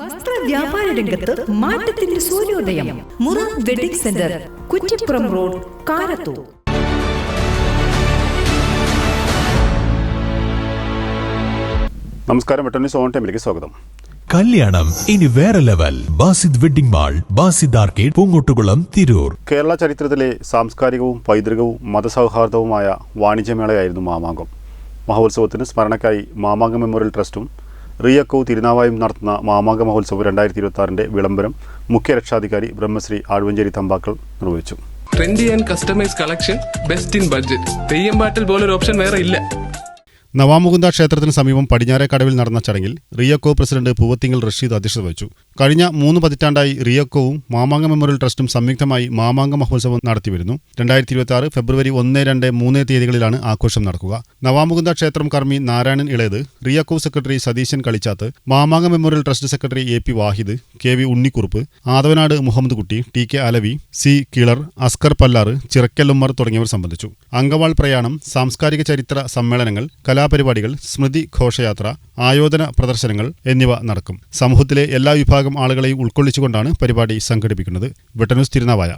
വസ്ത്ര വ്യാപാര രംഗത്ത് മാറ്റത്തിന്റെ സൂര്യോദയം. Mura wedding centre Kuttippuram road Karathur. നമസ്കാരം സോൺ ടൈമിലേക്ക് സ്വാഗതം. കല്യാണം ഇനി വേറെ level. Basid wedding mall Basid arcade Poongottukulam Tirur. Kerala ചരിത്രത്തിലെ സാംസ്കാരികവും പൈതൃകവും മതസൗഹാർദ്ദവുമായ വാണിജ്യമേളയായിരുന്നു മാമാങ്കം. മഹോത്സവത്തിന് സ്മരണയ്ക്കായി മാമാങ്ക മെമ്മോറിയൽ ട്രസ്റ്റും റിയക്കോ തിരുനാവായും നടത്തുന്ന മാമാക മഹോത്സവം രണ്ടായിരത്തി ഇരുപത്തി വിളംബരം മുഖ്യ രക്ഷാധികാരി ബ്രഹ്മശ്രീ ആഴ്വഞ്ചേരി തമ്പാക്കൾ നിർവഹിച്ചു. Trendy and customise collection best in budget Theyyam പാട്ടിൽ പോലൊരു ഓപ്ഷൻ വേറെ ഇല്ല. നവാമുകുന്ദ ക്ഷേത്രത്തിന് സമീപം പടിഞ്ഞാറേക്കടവിൽ നടന്ന ചടങ്ങിൽ റിയക്കോ പ്രസിഡന്റ് പൂവത്തിങ്കൽ റഷീദ് അധ്യക്ഷത വഹിച്ചു. കഴിഞ്ഞ മൂന്ന് പതിറ്റാണ്ടായി റിയക്കോവും മാമാങ്ക മെമ്മോറിയൽ ട്രസ്റ്റും സംയുക്തമായി മാമാങ്ക മഹോത്സവം നടത്തിവരുന്നു. രണ്ടായിരത്തി ഇരുപത്തി ഫെബ്രുവരി ഒന്ന് രണ്ട് മൂന്ന് തീയതികളിലാണ് ആഘോഷം നടക്കുക. നവാമുകുന്ദ ക്ഷേത്രം കർമ്മി Narayanan Elayath റിയക്കോ secretary Satheesan Kalichath Mamanka memorial trust secretary A P Vahid K V Unnikkurup Athavanad Muhammed Kutty T K Alavi C Kilar Askar Pallar Chirakkal Ummer തുടങ്ങിയവർ സംബന്ധിച്ചു. അങ്കവാൾ പ്രയാണം സാംസ്കാരിക ചരിത്ര സമ്മേളനങ്ങൾ കലാപരിപാടികൾ സ്മൃതി ഘോഷയാത്ര ആയോധന പ്രദർശനങ്ങൾ എന്നിവ നടക്കും. സമൂഹത്തിലെ എല്ലാ വിഭാഗം ആളുകളെയും ഉൾക്കൊള്ളിച്ചുകൊണ്ടാണ് പരിപാടി സംഘടിപ്പിക്കുന്നത്. ബ്രിട്ടനുസ് തിരുനാവായ